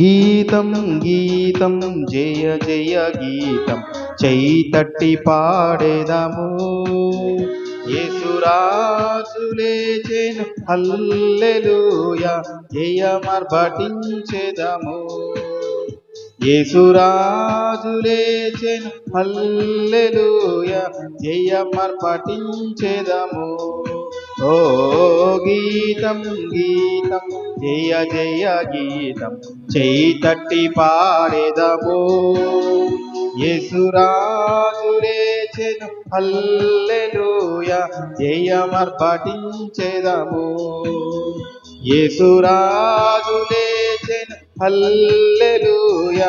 గీతం గీతం జయ జయ గీతం. చైతట్టి పాడేదము. యేసురాజు లేచెను హల్లెలూయా. జయమర్భటించెదము యేసురాజు హల్లెలూయ. హల్లెలూయా జయమర్పటించెదము ఓ గీతం గీతం జయ జయ గీతం చేతట్టి పాడెదము. యేసురాజు లేచెను హల్లెలూయా జయమర్పటించెదము. యేసురాజు హల్లెలూయ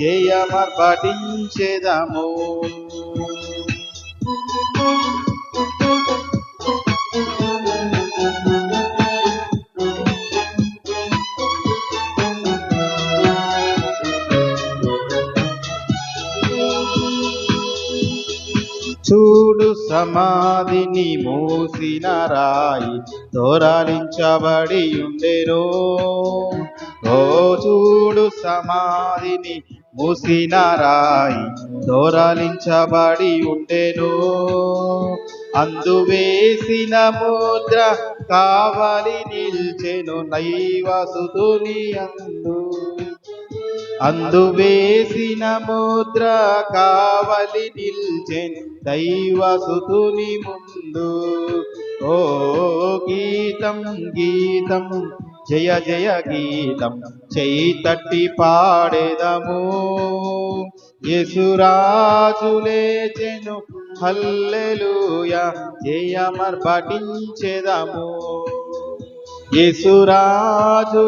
జయమర్పటించెదము. ఇప్పుడు సమాధిని మూసిన రాయి దోరాలించబడి ఉండెను ఓ చూడు సమాధిని మూసిన రాయి దోరాలించబడి ఉండెను అందు వేసిన ముద్ర కావలి నిల్చెను నైవసుతుని అందు. అందు వేసిన ముద్ర కావలి నిల్చెన్ దైవసుతుని ముందు. ఓ గీతం గీతం జయ జయ గీతం చేతట్టి పాడేదము. యేసురాజు లేచెను హల్లెలూయా జయమర్పటించెదము. యేసురాజు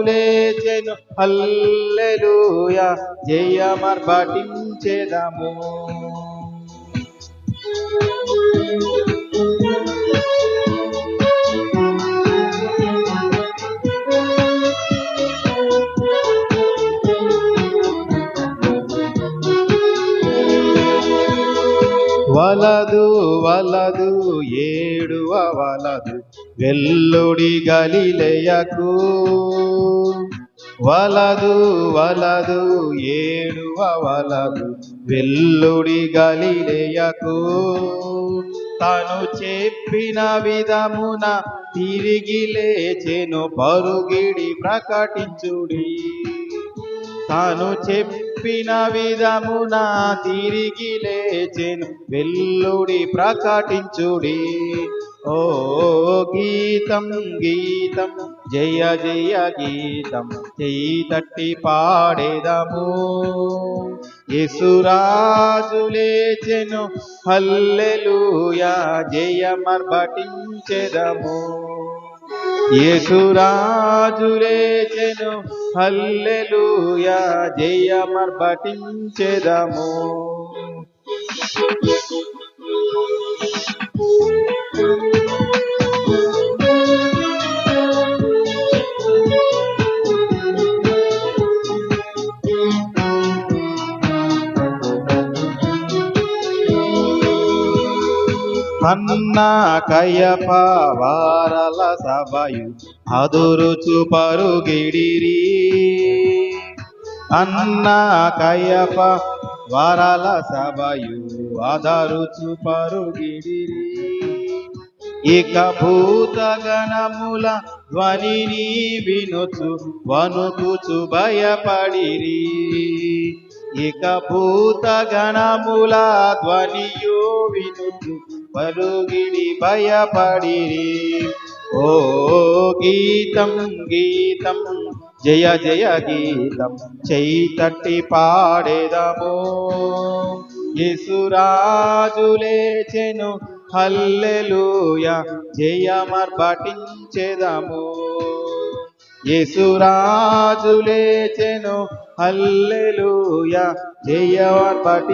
లేచెను హల్లెలూయా. జయమర్భటించెదము. వలదు వలదు ఏడువ వలదు. వెల్లుడి గలిలయకు. వలదు వలదు ఏడువ వలదు వెల్లుడి గలిలయకు. తను చెప్పిన విధమున తిరిగి లేచెను పరుగిడి ప్రకటించుడి. తాను చెప్పిన విధమున తిరిగి లేచెను వెల్లుడి ప్రకటించుడి. ఓ గీతం గీతం జయ జయ గీతం చెయ్యి తట్టి పాడేదము. యేసురాజు లేచెను హల్లెలూయా జయమర్భటించెదము యేసురాజు లేచెను హల్లెలూయా జయమర్భటించెదము అన్న కయప వారల సభయు అదురుచు పరుగిడిరి. అన్న కయప వరల సభయు అదరుచు పరుగిడిరి. ఇక భూతగణముల ధ్వనిని వినుచు వణుకుచు భయపడిరి. ఇక భూతగణముల ధ్వనియో వినుచు పరుగిడి భయపడిరి. ఓ గీతం గీతం జయ జయ గీతం చైతట్టి పాడేదము. యేసురాజు లేచెను హల్లెలూయ జయమర్పటించెదము యేసురాజు లేచెను హల్లెలూయా జయమర్పటి